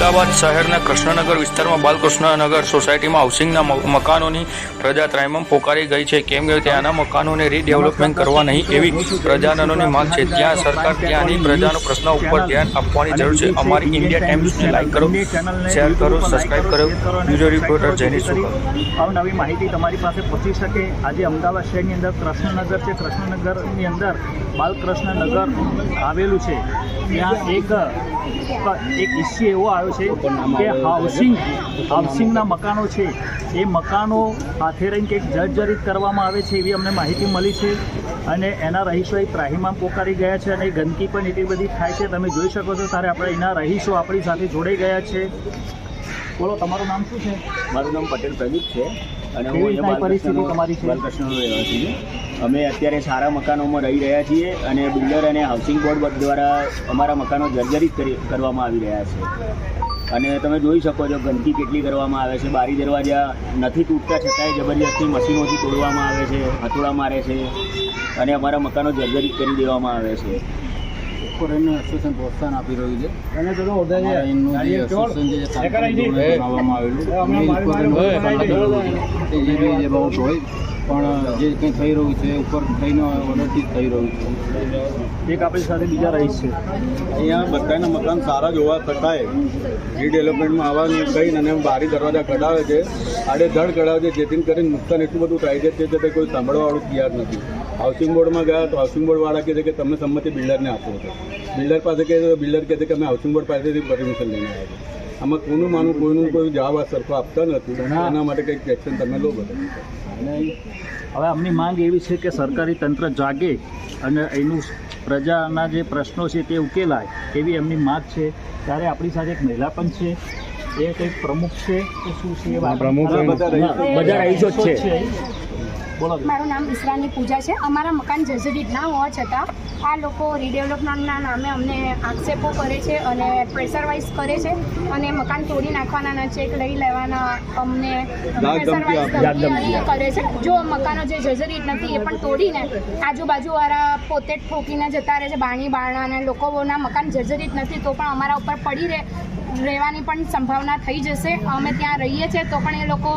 અમદાવાદ શહેરના કૃષ્ણનગર વિસ્તારમાં બાલકૃષ્ણનગર સોસાયટીમાં હાઉસિંગના મકાનોની પ્રજા ત્રાહિમામ પોકારી ગઈ છે. કેમ કે ત્યાંના મકાનોને રીડેવલપમેન્ટ કરવા નહીં એવી પ્રજાજનોની માંગ છે. ત્યાં સરકાર ત્યાંની પ્રજાનો પ્રશ્ન ઉપર ધ્યાન આપવાની જરૂર છે. અમારી ઇન્ડિયા ટાઈમ્સને લાઈક કરો, શેર કરો, સબસ્ક્રાઇબ કરો. બ્યુરો રિપોર્ટર જૈનિશ સુકર નવી માહિતી તમારી પાસે પહોંચી શકે. આજે અમદાવાદ શહેરની અંદર કૃષ્ણનગર છે. કૃષ્ણનગરની અંદર બાલકૃષ્ણનગર આવેલું છે. ત્યાં એક એક ઇસ્યુ એવો આવ્યો છે કે હાઉસિંગ હાઉસિંગના મકાનો છે. એ મકાનો હાથે રહીને કંઈક જર્જરિત કરવામાં આવે છે એવી અમને માહિતી મળી છે. અને એના રહીશો એ ત્રાહીમામ પોકારી ગયા છે અને ગંદકી પણ એટલી બધી થાય છે. તમે જોઈ શકો છો ત્યારે આપણે એના રહીશો આપણી સાથે જોડાઈ ગયા છે. બોલો તમારું નામ શું છે? મારું નામ પટેલ પ્રદીપ છે. અને હું પરિસ્થિતિ તમારી છે? અમે અત્યારે સારા મકાનોમાં રહી રહ્યા છીએ અને બિલ્ડર અને હાઉસિંગ બોર્ડ દ્વારા અમારા મકાનો જર્જરિત કરી, કરવામાં આવી રહ્યા છે. અને તમે જોઈ શકો છો ગંદકી કેટલી કરવામાં આવે છે. બારી દરવાજા નથી તૂટતા, છતાંય જબરજસ્તી મશીનોથી તોડવામાં આવે છે, હથોડા મારે છે અને અમારા મકાનો જર્જરિત કરી દેવામાં આવે છે. એસોસિએશન પ્રોત્સાહન આપી રહ્યું છે એમનું જે એસોસિએશન બનાવવામાં આવેલું જે બી જે બાબત હોય પણ જે કંઈ થઈ રહ્યું છે ઉપર થઈને ઓર્ડરથી થઈ રહ્યું છે એક આપણી સાથે બીજા રહીશ છે અહીંયા બધાના મકાન સારા જ હોવા છતાંય રીડેવલપમેન્ટમાં આવવાનું કહીને અને બારી દરવાજા કઢાવે છે આડે ધડ કઢાવે છે જેથી કરીને નુકસાન એટલું બધું થાય છે તે છતાં કોઈ સાંભળવાવાળું તૈયાર નથી હાઉસિંગ બોર્ડમાં ગયા તો હાઉસિંગ બોર્ડવાળા કહે છે કે તમે સંમતિ બિલ્ડરને આપો છો. બિલ્ડર પાસે કહે છે બિલ્ડર કહે છે કે અમે હાઉસિંગ બોર્ડ પાસેથી પરમિશન લઈને આવ્યા છીએ. આમાં કોનું માનું કોઈનું કોઈ જવાબ સરખો આપતા નથી. એના માટે કંઈક એક્શન તમે લો બધા. અને હવે અમની માંગ એવી છે કે સરકારી તંત્ર જાગે અને એનું પ્રજાના જે પ્રશ્નો છે તે ઉકેલાય એવી એમની માંગ છે. ત્યારે આપણી સાથે એક મહિલા પણ છે. એ કંઈક પ્રમુખ છે. કે શું છે પ્રમુખ બધા રહીશો. જ છે. મારું નામ ઈસરાની પૂજા છે. અમારા મકાન જર્જરિત ના હોવા છતાં આ લોકો રીડેવલપમેન્ટના નામે અમને આક્ષેપો કરે છે અને પ્રેશરવાઇઝ કરે છે અને મકાન તોડી નાખવાના ચેક લઈ લેવાના અમને પ્રેશરવાઇઝ કરે છે. જો મકાનો જે જર્જરિત નથી એ પણ તોડીને આજુબાજુવાળા પોતે જ ઠોકીને જતા રહે છે. બાણી બારણા અને લોકોના મકાન જર્જરિત નથી તો પણ અમારા ઉપર પડી રહે રહેવાની પણ સંભાવના થઈ જશે. અમે ત્યાં રહીએ છીએ તો પણ એ લોકો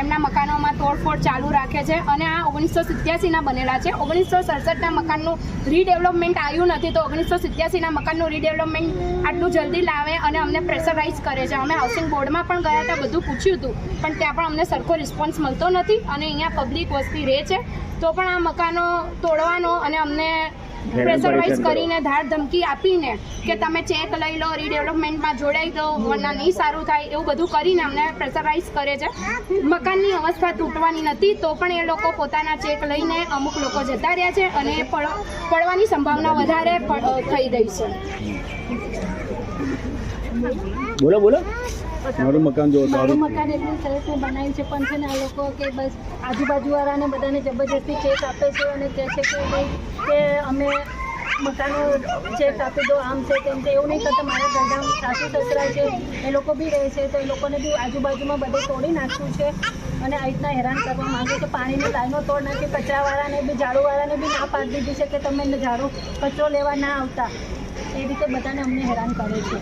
એમના મકાનોમાં તોડફોડ ચાલુ રાખે છે અને આ ઓગણીસો સિત્યાસીના બનેલા છે. ઓગણીસો સડસઠના મકાનનું રીડેવલપમેન્ટ આવ્યું નથી તો ઓગણીસો સિત્યાસીના મકાનનું રીડેવલપમેન્ટ આટલું જલ્દી લાવે અને અમને પ્રેશરાઇઝ કરે છે. અમે હાઉસિંગ બોર્ડમાં પણ ગયા હતા, બધું પૂછ્યું હતું, પણ ત્યાં પણ અમને સરખો રિસ્પોન્સ મળતો નથી અને અહીંયા પબ્લિક વસ્તી રહે છે. તો પણ આ મકાનો તોડવાનો અને અમને પ્રેશરવાઇઝ કરીને ધાર ધમકી આપીને કે તમે ચેક લઈ લો રીડેવલપમેન્ટમાં જોડાઈ દો વરના નહીં સારું થાય એવું બધું કરીને અમને પ્રેશરાઇઝ કરે છે. મકાનની અવસ્થા તૂટવાની નથી તો પણ એ લોકો પોતાના ચેક લઈને અમુક લોકો જતા રહ્યા છે અને પડ- પડવાની સંભાવના વધારે થઈ રહી છે. બોલો બોલો. મારું મકાન જો મારું મકાન એટલું સરસ મેં બનાવ્યું છે પણ છે ને આ લોકો કે બસ આજુબાજુવાળાને બધાને જબરજસ્તી ચેક આપે છે અને કહે છે કે ભાઈ કે અમે મકાનો ચેક આપી દો આમ છે તેમ છે એવું નહીં કરતા. મારા ઘરના સાસુ સસરા છે એ લોકો બી રહે છે તો એ લોકોને બી આજુબાજુમાં બધે તોડી નાખ્યું છે અને આ રીતના હેરાન કરવા માંગે છે. પાણીની લાઈનો તોડ નાખી કચરાવાળાને બી ઝાડુવાળાને બી ના પાડી દીધી છે કે તમે ઝાડુ કચરો લેવા ના આવતા. એ રીતે બધાને અમને હેરાન કરે છે.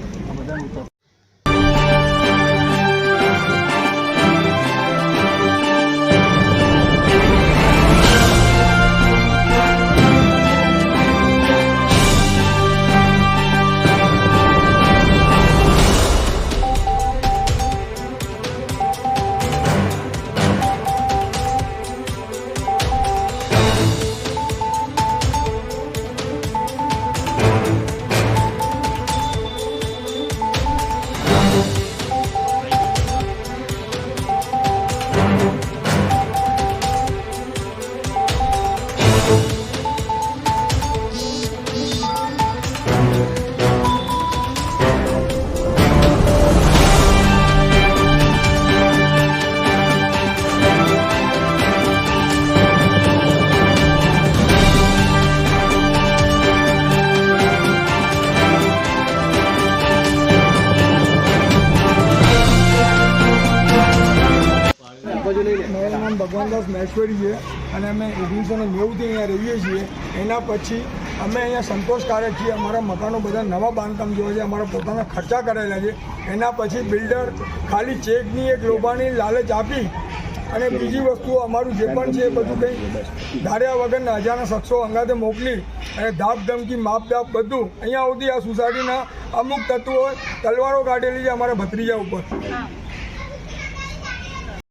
મારું નામ ભગવાનદાસ મહેશ્વરી છે અને અમે ઓગણીસો ને નેવુંથી અહીંયા રહીએ છીએ. એના પછી અમે અહીંયા સંતોષકારક છીએ. અમારા મકાનો બધા નવા બાંધકામ જોવા છે અમારા પોતાના ખર્ચા કરેલા છે. એના પછી બિલ્ડર ખાલી ચેકની એક લોભાની લાલચ આપી અને બીજી વસ્તુઓ અમારું જે પણ છે એ બધું કંઈ ધાર્યા વગરના હજારના શખ્સો અંગાતે મોકલી અને ધાપ ધમકી માપ દાપ બધું અહીંયા આવતી આ સોસાયટીના અમુક તત્વો તલવારો કાઢેલી છે અમારા ભત્રીજા ઉપર.